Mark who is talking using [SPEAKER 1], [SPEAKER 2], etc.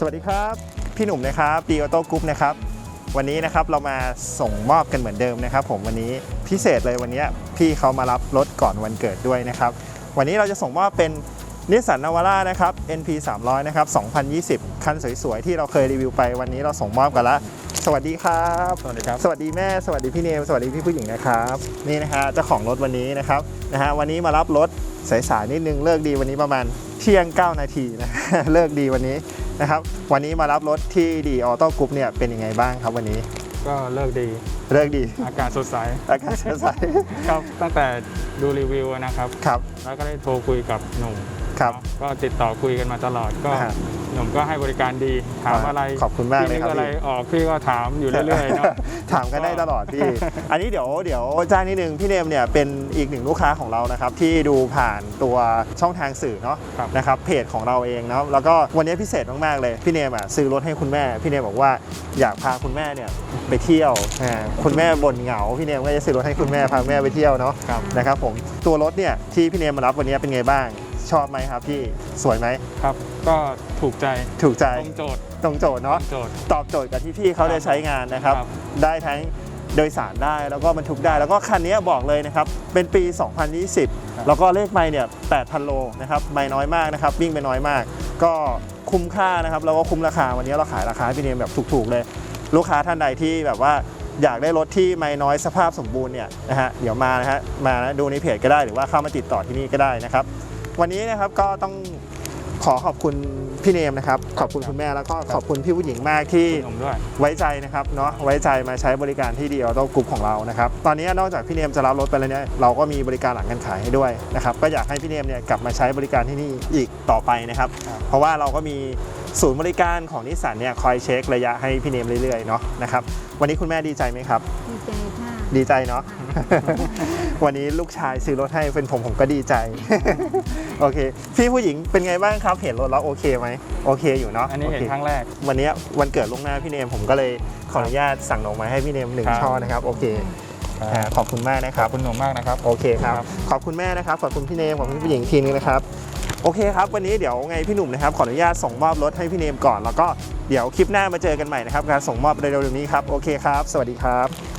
[SPEAKER 1] สวัสดีครับ พี่หนุ่มนะครับดีออโต้กรุ๊ปนะครับวันนี้นะครับเรามาส่งมอบกันเหมือนเดิมนะครับ ผมวันนี้พิเศษเลยวันนี้พี่เขามารับรถก่อนวันเกิดด้วยนะครับ วันนี้เราจะส่งมอบเป็นนิสสันนาวาร่านะครับ NP 300นะครับ2020 คันสวยๆ ที่เราเคยรีวิวไปวันนี้เราส่งมอบกันละสวัสดีครับ
[SPEAKER 2] สวัสดีครับ
[SPEAKER 1] สวัสดีแม่ สวัสดีพี่เนม สวัสดีพี่ผู้หญิงนะครับ นี่นะฮะเจ้าของรถวันนี้นะครับนะฮะวันนี้มารับรถสายๆนิดนึงเลิกดีวันนี้ประมาณเที่ยง 9 นาทีนะเลิกดีวันนี้ นะครับ วันนี้มารับรถที่ดีออโต้กรุ๊ปเนี่ยเป็นยังไงบ้างครับวันนี้
[SPEAKER 2] ก็เลิกดี
[SPEAKER 1] เลิกดี
[SPEAKER 2] อากาศสดใส
[SPEAKER 1] อากาศใส
[SPEAKER 2] ครับ ตั้งแต่ดูรีวิวนะครับ
[SPEAKER 1] ๆครับ
[SPEAKER 2] แล้วก็ได้โทรคุยกับหนุ่ม
[SPEAKER 1] ครับ
[SPEAKER 2] เนาะก็ติดต่อคุยกันมาตลอดก็
[SPEAKER 1] อ่า
[SPEAKER 2] หนุ่มก็ให้บริการดีถามอะไร
[SPEAKER 1] ขอบคุณมากเลย
[SPEAKER 2] พี่
[SPEAKER 1] ครับ
[SPEAKER 2] นึอะไร
[SPEAKER 1] พี่
[SPEAKER 2] ออกพี่ก็ถามอยู่เรื่อยๆเนาะ
[SPEAKER 1] ถามกันได้ตลอดพี่ อันนี้เดี๋ยวเดี๋ยวแจ้างนิดนึงพี่เนมเนี่ยเป็นอีกหนึ่งลูกค้าของเรานะครับที่ดูผ่านตัวช่องทางสื่อเนาะ
[SPEAKER 2] ครับ
[SPEAKER 1] นะครับเพจของเราเองเนาะแล้วก็วันนี้พิเศษมากๆเลยพี่เนมอะซื้อรถให้คุณแม่ พี่เนมบอกว่าอยากพาคุณแม่เนี่ยไปเที่ยวอ่าคุณแม่บ่นเหงาพี่เนมก็จะซื้อรถให้คุณแม่พาแม่ไปเที่ยวเนาะ
[SPEAKER 2] ครับ
[SPEAKER 1] นะครับผมตัวรถเนี่ยที่พี่เนมมารับวันนี้เป็นไงบ้าง ชอบไหมครับพี่สวยไหม
[SPEAKER 2] ครับ ก็ถูกใจ
[SPEAKER 1] ถูกใจ
[SPEAKER 2] ตรงโจทย์
[SPEAKER 1] ตรงโจทย์
[SPEAKER 2] ตร
[SPEAKER 1] เนาะ
[SPEAKER 2] งโจทย์
[SPEAKER 1] ตอบโจทย์กับที่พี่เขาได้ใช้งานนะครับ
[SPEAKER 2] ครับ
[SPEAKER 1] ได้ทั้งโดยสารได้แล้วก็บรรทุกได้ แล้วก็คันนี้บอกเลยนะครับ เป็นปี 2020 แล้วก็เลขไมล์เนี่ย 8,000 โลนะครับไมล์น้อยมากนะครับ วิ่งไปน้อยมาก ก็คุ้มค่านะครับ แล้วก็คุ้มราคาวันนี้เราขายราคาให้พี่เนมแบบถูกๆเลย ลูกค้าท่านใดที่แบบว่าอยากได้รถที่ไมล์น้อยสภาพสมบูรณ์เนี่ยนะฮะเดี๋ยวมานะฮะมานะดูในเพจก็ได้หรือว่าเข้ามาติดต่อที่นี่ก็ได้นะครับ วันนี้นะครับก็ต้องขอขอบคุณพี่เนมนะครับ ขอบคุณคุณแม่แล้วก็ขอบคุณพี่ผู้หญิงมากที่
[SPEAKER 2] หนุ่มด้วย
[SPEAKER 1] ไว้ใจนะครับเนาะไว้ใจมาใช้บริการที่ดีออโต้กรุ๊ปของเรานะครับตอนนี้นอกจากพี่เนมจะรับรถไปแล้วเนี่ยเราก็มีบริการหลังการขายให้ด้วยนะครับก็อยากให้พี่เนมเนี่ยกลับมาใช้บริการที่นี่อีกต่อไปนะครับ
[SPEAKER 2] ครับ
[SPEAKER 1] เพราะว่าเราก็มีศูนย์บริการของนิสสันเนี่ยคอยเช็คระยะให้พี่เนมเรื่อยๆเนาะนะครับวันนี้คุณแม่ดีใจไหมครับ
[SPEAKER 3] ดีใจค่ะ
[SPEAKER 1] ดีใจเนาะ
[SPEAKER 3] ค่ะ
[SPEAKER 1] วันนี้ลูกชายซื้อรถให้เป็นผมผมก็ดีใจ โอเค พี่ผู้หญิงเป็นไงบ้างครับ เห็นรถแล้วโอเคไหมโอเคอยู่เนาะ
[SPEAKER 2] อันนี้เห็น
[SPEAKER 1] โค
[SPEAKER 2] ครั้งแรก
[SPEAKER 1] วันนี้วันเกิดล่วงหน้าพี่เนมผมก็เลยขออนุญาตสั่งนมมาให้พี่เนมหนึ่ง
[SPEAKER 2] ครับ
[SPEAKER 1] ช่อนะครับ โอเคอ่าขอบคุณมากนะค
[SPEAKER 2] ข
[SPEAKER 1] รั
[SPEAKER 2] อ
[SPEAKER 1] บบ
[SPEAKER 2] คุณหนุ่มมากนะครับ
[SPEAKER 1] โอเคครับ
[SPEAKER 2] ครับ
[SPEAKER 1] ขอบคุณแม่นะครับ ขอบคุณพี่เนม ขอบคุณพี่ผู้หญิงอีกทีนึงนะครับโอเคครับ วันนี้เดี๋ยวไงพี่หนุ่มนะครับ ขออนุญาตส่งมอบรถให้พี่เนมก่อน แล้วก็เดี๋ยวคลิปหน้ามาเจอกันใหม่นะครับการส่งมอบเร็วๆนี้ครับ โอเคครับ สวัสดีครับ